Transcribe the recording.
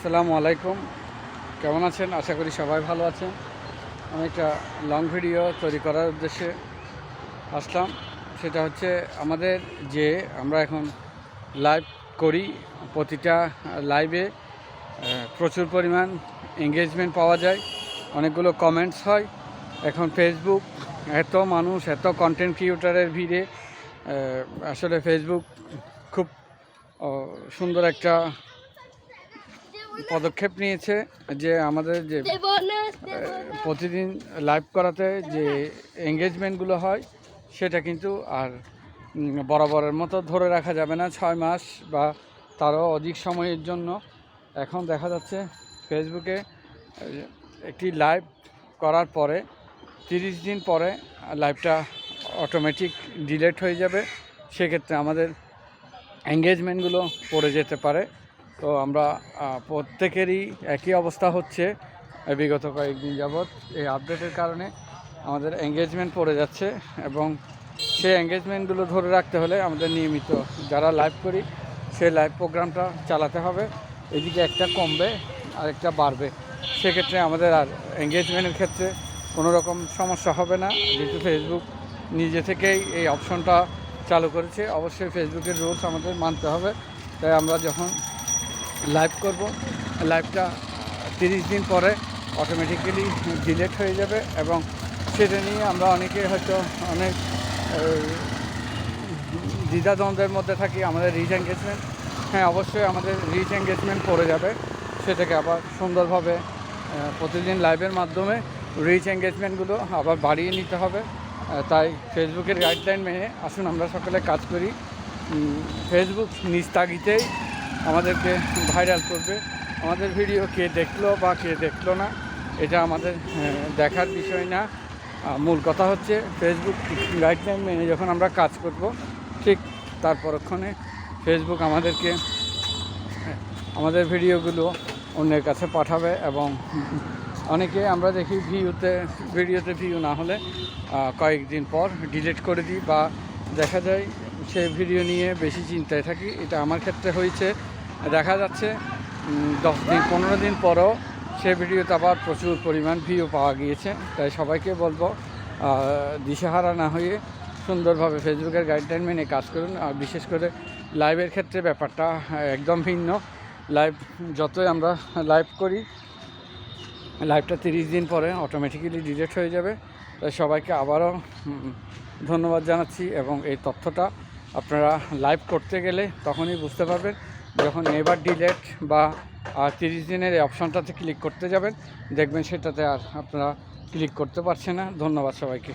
আসসালামু আলাইকুম। কেমন আছেন? আশা করি সবাই ভালো আছেন। আমি একটা লং ভিডিও তৈরি করার উদ্দেশ্যে আসলাম। সেটা হচ্ছে আমাদের যে আমরা এখন লাইভ করি, প্রতিটা লাইভে প্রচুর পরিমাণ এঙ্গেজমেন্ট পাওয়া যায়। অনেকগুলো কমেন্টস হয়। এখন ফেসবুক এত মানুষ, এত কন্টেন্ট ক্রিয়েটারের ভিড়ে আসলে ফেসবুক খুব সুন্দর একটা পদক্ষেপ নিয়েছে যে আমাদের যে। প্রতিদিন লাইভ করাতে যে এঙ্গেজমেন্টগুলো হয় সেটা কিন্তু আর বরাবরের মতো ধরে রাখা যাবে না ছয় মাস বা তারও অধিক সময়ের জন্য। এখন দেখা যাচ্ছে ফেসবুকে একটি লাইভ করার পরে তিরিশ দিন পরে লাইভটা অটোমেটিক ডিলেট হয়ে যাবে। সেক্ষেত্রে আমাদের এঙ্গেজমেন্টগুলো পড়ে যেতে পারে। তো আমরা প্রত্যেকেরই একই অবস্থা হচ্ছে বিগত কয়েকদিন যাবৎ। এই আপডেটের কারণে আমাদের এঙ্গেজমেন্ট পড়ে যাচ্ছে এবং সেই এঙ্গেজমেন্টগুলো ধরে রাখতে হলে আমাদের নিয়মিত যারা লাইভ করি, সেই লাইভ প্রোগ্রামটা চালাতে হবে। এদিকে একটা কমবে আর একটা বাড়বে। সেক্ষেত্রে আমাদের আর এঙ্গেজমেন্টের ক্ষেত্রে কোনো রকম সমস্যা হবে না। যেহেতু ফেসবুক নিজে থেকেই এই অপশনটা চালু করেছে, অবশ্যই ফেসবুকের রুলস আমাদের মানতে হবে। তাই আমরা যখন লাইভ করব। লাইভটা তিরিশ দিন পরে অটোমেটিক্যালি ডিলেট হয়ে যাবে এবং সেটা নিয়ে আমরা অনেকে হয়তো অনেক দ্বিধাদ্বন্দ্বের মধ্যে থাকি, আমাদের রিচ এঙ্গেজমেন্ট হ্যাঁ অবশ্যই আমাদের রিচ এঙ্গেজমেন্ট পড়ে যাবে। সেটাকে আবার সুন্দরভাবে প্রতিদিন লাইভের মাধ্যমে রিচ এঙ্গেজমেন্টগুলো আবার বাড়িয়ে নিতে হবে। তাই ফেসবুকের গাইডলাইন মেনে আসুন, আমরা সকলে কাজ করি। ফেসবুক নিজ তাগিতেই আমাদেরকে ভাইরাল করবে। আমাদের ভিডিও কে দেখল বা কে দেখল না, এটা আমাদের দেখার বিষয় না। মূল কথা হচ্ছে ফেসবুক গাইডলাইন মেনে যখন আমরা কাজ করব, ঠিক তার পরক্ষণে ফেসবুক আমাদেরকে, আমাদের ভিডিওগুলো অন্যের কাছে পাঠাবে এবং অনেকে আমরা দেখি ভিউতে ভিডিওতে ভিউ না হলে কয়েকদিন পর ডিলিট করে দিই বা দেখা যায় সেই ভিডিও নিয়ে বেশি চিন্তায় থাকি। এটা আমার ক্ষেত্রে হয়েছে। দেখা যাচ্ছে দশ দিন, পনেরো দিন পরও সে ভিডিওতে আবার প্রচুর পরিমাণ ভিউ পাওয়া গিয়েছে। তাই সবাইকে বলব দিশেহারা না হয়ে সুন্দরভাবে ফেসবুকের গাইডলাইন মেনে কাজ করুন। আর বিশেষ করে লাইভের ক্ষেত্রে ব্যাপারটা একদম ভিন্ন। লাইভ যতই আমরা লাইভ করি লাইভটা তিরিশ দিন পরে অটোমেটিক্যালি ডিলিট হয়ে যাবে। তাই সবাইকে আবারও ধন্যবাদ জানাচ্ছি। এবং এই তথ্যটা আপনারা লাইভ করতে গেলে তখনই বুঝতে পারবেন যখন নেভার ডিলেট বা তিরিশ দিনের এই অপশানটাতে ক্লিক করতে যাবেন, দেখবেন সেটাতে আর আপনারা ক্লিক করতে পারছে না। ধন্যবাদ সবাইকে।